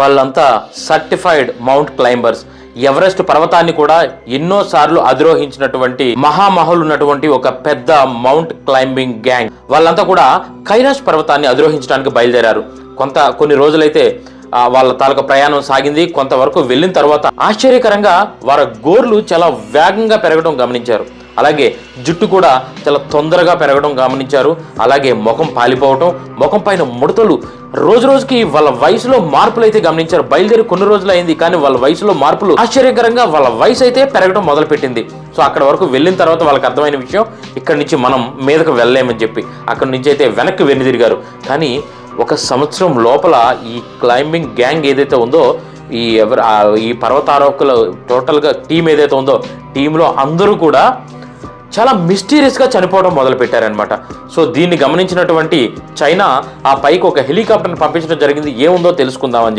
వాళ్ళంతా certified mount climbers Everest పర్వతాన్ని కూడా ఎన్నో సార్లు అధిరోహించినటువంటి మహామహులు ఉన్నటువంటి ఒక పెద్ద మౌంట్ క్లైంబింగ్ గ్యాంగ్ వాళ్ళంతా కూడా కైలాష్ పర్వతాన్ని అధిరోహించడానికి బయలుదేరారు. కొంత కొన్ని రోజులైతే వాళ్ళ తాలూకా ప్రయాణం సాగింది. కొంతవరకు వెళ్ళిన తర్వాత ఆశ్చర్యకరంగా వారి గోర్లు చాలా వేగంగా పెరగడం గమనించారు. అలాగే జుట్టు కూడా చాలా తొందరగా పెరగడం గమనించారు. అలాగే ముఖం పాలిపోవటం ముఖం పైన ముడతలు. రోజు రోజుకి వాళ్ళ వయసులో మార్పులు అయితే గమనించారు. బయలుదేరి కొన్ని రోజులు అయింది కానీ వాళ్ళ వయసులో మార్పులు ఆశ్చర్యకరంగా వాళ్ళ వయసు అయితే పెరగడం మొదలుపెట్టింది. సో అక్కడ వరకు వెళ్ళిన తర్వాత వాళ్ళకి అర్థమైన విషయం ఇక్కడ నుంచి మనం మీదకు వెళ్ళలేమని చెప్పి అక్కడి నుంచి అయితే వెనక్కి వెనుదిరిగారు కానీ ఒక సంవత్సరం లోపల ఈ క్లైంబింగ్ గ్యాంగ్ ఏదైతే ఉందో ఈ ఎవరు ఈ పర్వతారోహకుల టోటల్గా టీం ఏదైతే ఉందో టీంలో అందరూ కూడా చాలా మిస్టీరియస్గా చనిపోవడం మొదలుపెట్టారనమాట సో దీన్ని గమనించినటువంటి చైనా ఆ పైకి ఒక హెలికాప్టర్ని పంపించడం జరిగింది. ఏముందో తెలుసుకుందామని చెప్పి